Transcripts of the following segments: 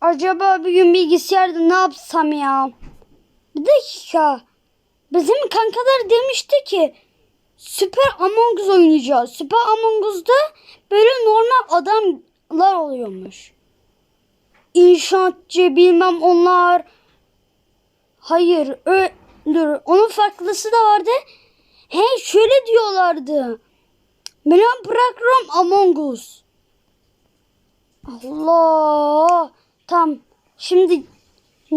Acaba bir gün bilgisayarda ne yapsam ya? Bir dakika. Bizim kankalar demişti ki Süper Among Us oynayacağız. Süper Among Us'da böyle normal adamlar oluyormuş. İnşaatçı bilmem onlar. Hayır. Ö. Onun farklısı da vardı. He şöyle diyorlardı. Milan Program Among Us. Allah. Tam. Şimdi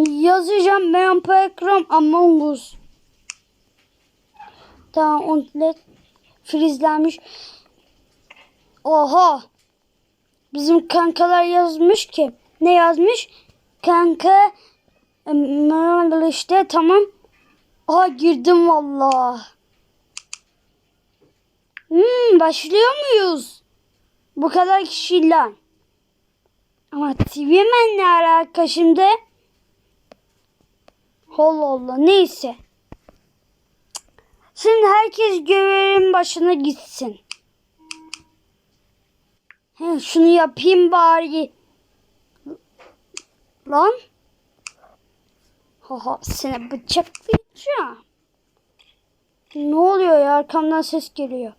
yazacağım Milan Program Among Us. Tamam ontlet frizlenmiş. Oha. Bizim kankalar yazmış ki. Ne yazmış? Kanka e, işte tamam. Aa girdim valla. Hmm, başlıyor muyuz? Bu kadar kişiyle. Ama TV'men ne alaka şimdi? Allah Allah neyse. Şimdi herkes görevin başına gitsin. He, şunu yapayım bari. Lan. Haha seni bıçaklayacağım. Ne oluyor ya arkamdan ses geliyor.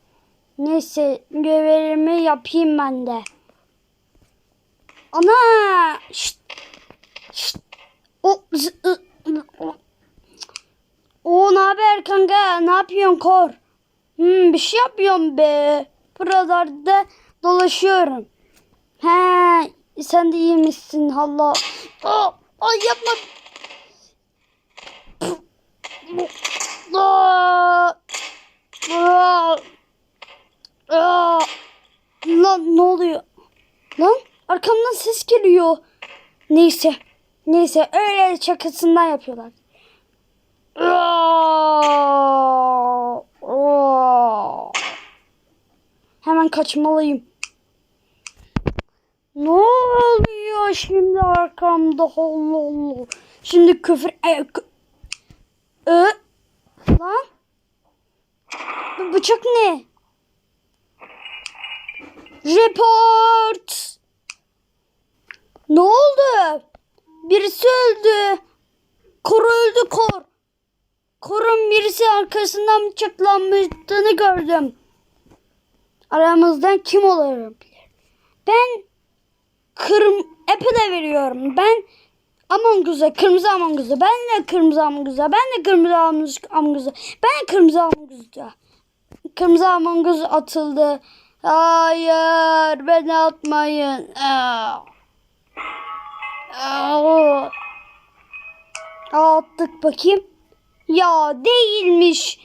Neyse görevimi yapayım ben de. Ana! Şşt! Şşt! O, z- ı- o. O ne haber kanka? Ne yapıyorsun kor? Hmm, bir şey yapıyorum be. Buralarda dolaşıyorum. He, sen de iyi misin Allah? Oh, ay yapma. Aa, aa, aa. Lan ne oluyor? Lan arkamdan ses geliyor. Neyse. Neyse öyle şakasından yapıyorlar. Hemen kaçmalıyım. Ne oluyor şimdi arkamda? Allah Allah. Şimdi küfür... E, Ö, lan? Bu bıçak ne? Report. Ne oldu? Birisi öldü. Kor öldü kor. Korun birisi arkasından bıçaklanmıştığını gördüm. Aramızdan kim olabilir? Ben kırm Apple'e veriyorum. Ben Among Us'a, kırmızı Among Us'a, ben de kırmızı Among Us'a, ben de kırmızı Among Us'a, ben de kırmızı Among Us'a. Kırmızı Among Us atıldı. Hayır, beni atmayın. Aa. Aa. Attık bakayım. Ya değilmiş.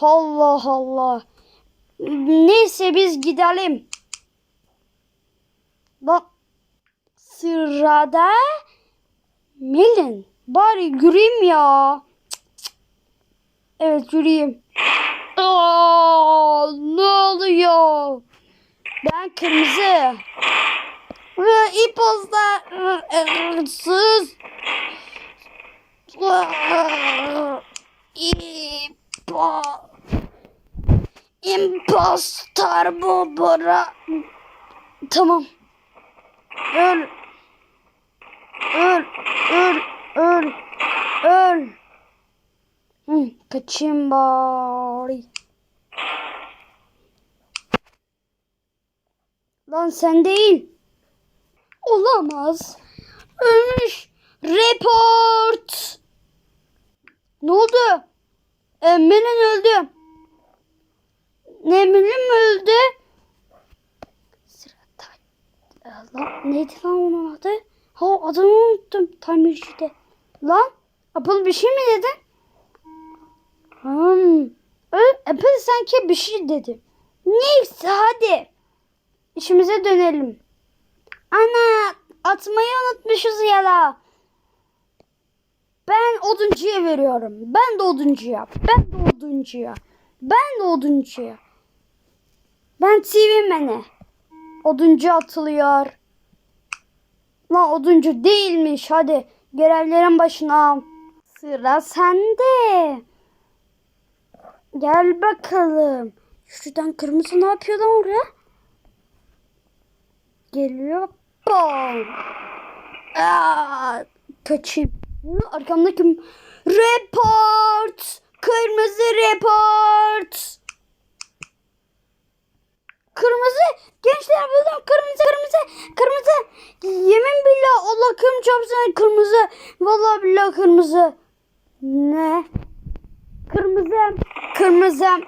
Allah Allah. Neyse biz gidelim. Bak sırada Melin. Bari yürüyeyim ya. Evet yürüyeyim. Aa, ne oluyor? Ben kırmızı. İpozda sus. İpo. İmpostor bu bura. Tamam. Öl. Öl. Öl. Öl. Öl. Hı, kaçayım bari. Lan sen değil. Olamaz. Ölmüş. Report. Ne oldu? Emre'nin öldü. Mi öldü? Sırada. Lan neydi lan onun adı? Ha adını unuttum tamircide. Lan Apple bir şey mi dedi? Hmm. Apple sanki bir şey dedi. Neyse hadi. İşimize dönelim. Ana atmayı unutmuşuz ya la. Ben oduncuya veriyorum. Ben de oduncuya. Ben de oduncuya. Ben de oduncuya. Ben TV mene. Oduncu atılıyor. Lan oduncu değilmiş. Hadi görevlerin başına. Sıra sende. Gel bakalım. Şuradan kırmızı ne yapıyor lan oraya? Geliyor. Bam. Aa, kaçayım. Arkamda kim? Report. Kırmızı report. Kırmızı. Gençler buldum. Kırmızı kırmızı. Kırmızı. Yemin billah Allah kırmızı çarpsın kırmızı. Vallahi billah kırmızı. Ne? Kırmızı. Kırmızı.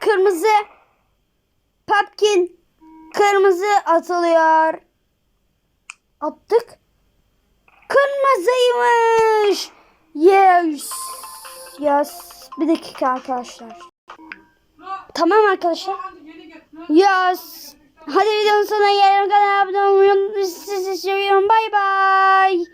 Kırmızı. Pumpkin. Kırmızı atılıyor. Attık. Kırmızıymış. Yes. Yes. Bir dakika arkadaşlar. Tamam arkadaşlar. Yes. Hadi videonun sonuna gelelim. Kanala abone olmayı unutmayın. Sizi seviyorum. Bay bay.